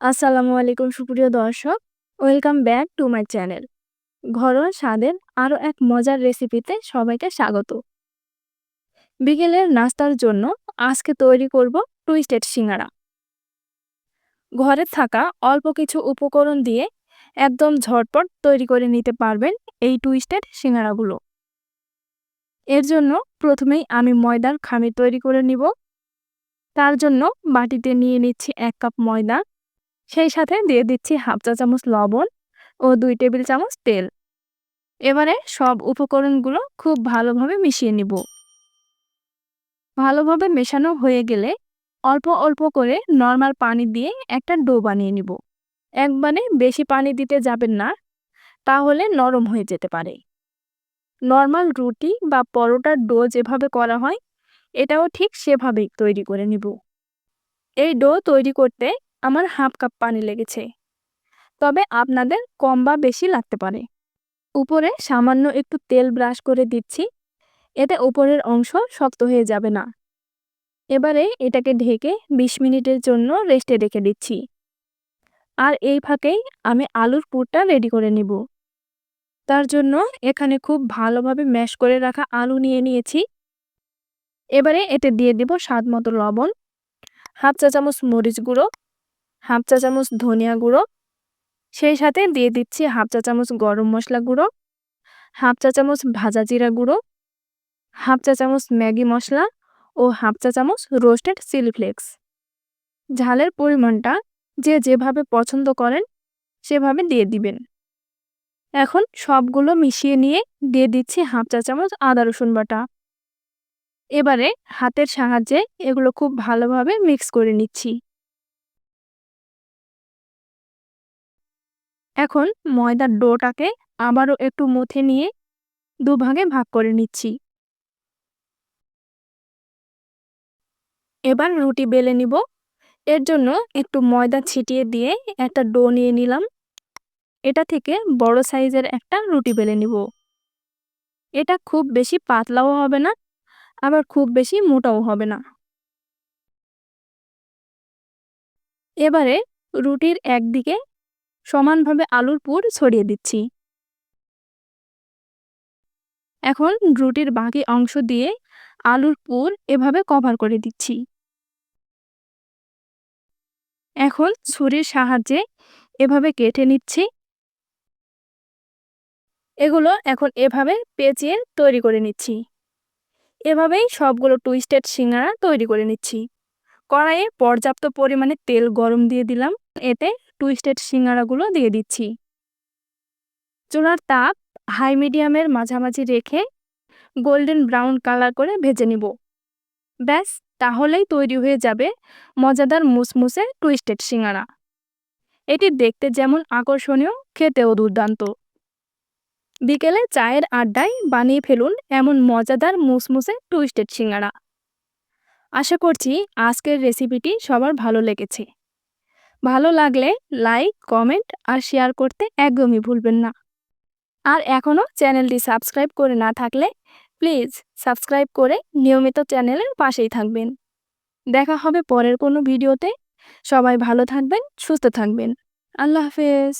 আসসালামু আলাইকুম, সুপ্রিয় দর্শক। Welcome back to my channel ঘরোয়া স্বাদের আরও এক মজার রেসিপিতে সবাইকে স্বাগত। বিকেলের নাস্তার জন্য আজকে তৈরি করব টুইস্টেড সিঙ্গারা। ঘরে থাকা অল্প কিছু উপকরণ দিয়ে একদম ঝটপট তৈরি করে নিতে পারবেন এই টুইস্টেড সিঙ্গারাগুলো। এর জন্য প্রথমেই আমি ময়দার খামির তৈরি করে নিব। তার জন্য বাটিতে নিয়ে নিচ্ছি এক কাপ ময়দা। সেই সাথে দিয়ে দিচ্ছি হাফ চা চামচ লবণ ও দুই টেবিল চামচ তেল। এবারে সব উপকরণগুলো খুব ভালোভাবে মিশিয়ে নিব। ভালোভাবে মেশানো হয়ে গেলে অল্প অল্প করে নর্মাল পানি দিয়ে একটা ডো বানিয়ে নিব। একবারে বেশি পানি দিতে যাবেন না, তাহলে নরম হয়ে যেতে পারে। নর্মাল রুটি বা পরোটার ডো যেভাবে করা হয়, এটাও ঠিক সেভাবেই তৈরি করে নিব। এই ডো তৈরি করতে আমার হাফ কাপ পানি লেগেছে। তবে আপনাদের কম বা বেশি লাগতে পারে। উপরে সামান্য একটু তেল ব্রাশ করে দিচ্ছি। এতে উপরের অংশ শক্ত হয়ে যাবে না। এবারে এটাকে ঢেকে ২০ মিনিটের জন্য রেস্টে রেখে দিচ্ছি। আর এই ফাঁকেই আমি আলুর পুরটা রেডি করে নিব। তার জন্য এখানে খুব ভালোভাবে ম্যাশ করে রাখা আলু নিয়ে নিয়েছি। এবারে এতে দিয়ে দিব স্বাদ মতো লবণ, হাফ চা চামচ মরিচ গুঁড়ো হাফ চা চামচ ধনিয়া গুঁড়ো, সেই সাথে দিয়ে দিচ্ছি হাফ চা চামচ গরম মশলা গুঁড়ো, হাফ চা চামচ ভাজা জিরা গুঁড়ো, হাফ চা চামচ ম্যাগি মশলা ও হাফ চা চামচ রোস্টেড চিলি ফ্লেক্স। ঝালের পরিমাণটা যে যেভাবে পছন্দ করেন, সেভাবে দিয়ে দিবেন। এখন সবগুলো মিশিয়ে নিয়ে দিয়ে দিচ্ছি হাফ চা চামচ আদা রসুন বাটা। এবারে হাতের সাহায্যে এগুলো খুব ভালোভাবে মিক্স করে নিচ্ছি। এখন ময়দার ডোটাকে আবারও একটু মুথে নিয়ে দুভাগে ভাগ করে নিচ্ছি। এবার রুটি বেলে নিব। এর জন্য একটু ময়দা ছিটিয়ে দিয়ে একটা ডো নিয়ে নিলাম। এটা থেকে বড় সাইজের একটা রুটি বেলে নিব। এটা খুব বেশি পাতলাও হবে না, আবার খুব বেশি মোটাও হবে না। এবারে রুটির একদিকে সমানভাবে আলুর পুর ছড়িয়ে দিচ্ছি। এখন রুটির বাকি অংশ দিয়ে আলুর পুর এভাবে কভার করে দিচ্ছি। এখন ছুরির সাহায্যে এভাবে কেটে নিচ্ছি। এগুলো এখন এভাবে পেঁচিয়ে তৈরি করে নিচ্ছি। এভাবেই সবগুলো টুইস্টেড সিঙ্গারা তৈরি করে নিচ্ছি। কড়াইয়ে পর্যাপ্ত পরিমাণে তেল গরম দিয়ে দিলাম। এতে টুইস্টেড সিঙ্গারাগুলো দিয়ে দিচ্ছি। চুলার তাপ হাই মিডিয়ামের মাঝামাঝি রেখে গোল্ডেন ব্রাউন কালার করে ভেজে নিব। ব্যাস, তাহলেই তৈরি হয়ে যাবে মজাদার মুসমুসে টুইস্টেড সিঙ্গারা। এটি দেখতে যেমন আকর্ষণীয়, খেতেও দুর্দান্ত। বিকেলে চায়ের আড্ডায় বানিয়ে ফেলুন এমন মজাদার মুসমুসে টুইস্টেড সিঙ্গারা। আশা করছি আজকের রেসিপিটি সবার ভালো লেগেছে। ভালো লাগলে লাইক কমেন্ট আর শেয়ার করতে একদমই ভুলবেন না। আর এখনও চ্যানেলটি সাবস্ক্রাইব করে না থাকলে প্লিজ সাবস্ক্রাইব করে নিয়মিত চ্যানেলের পাশেই থাকবেন। দেখা হবে পরের কোনো ভিডিওতে সবাই ভালো থাকবেন, সুস্থ থাকবেন। আল্লাহ হাফেজ।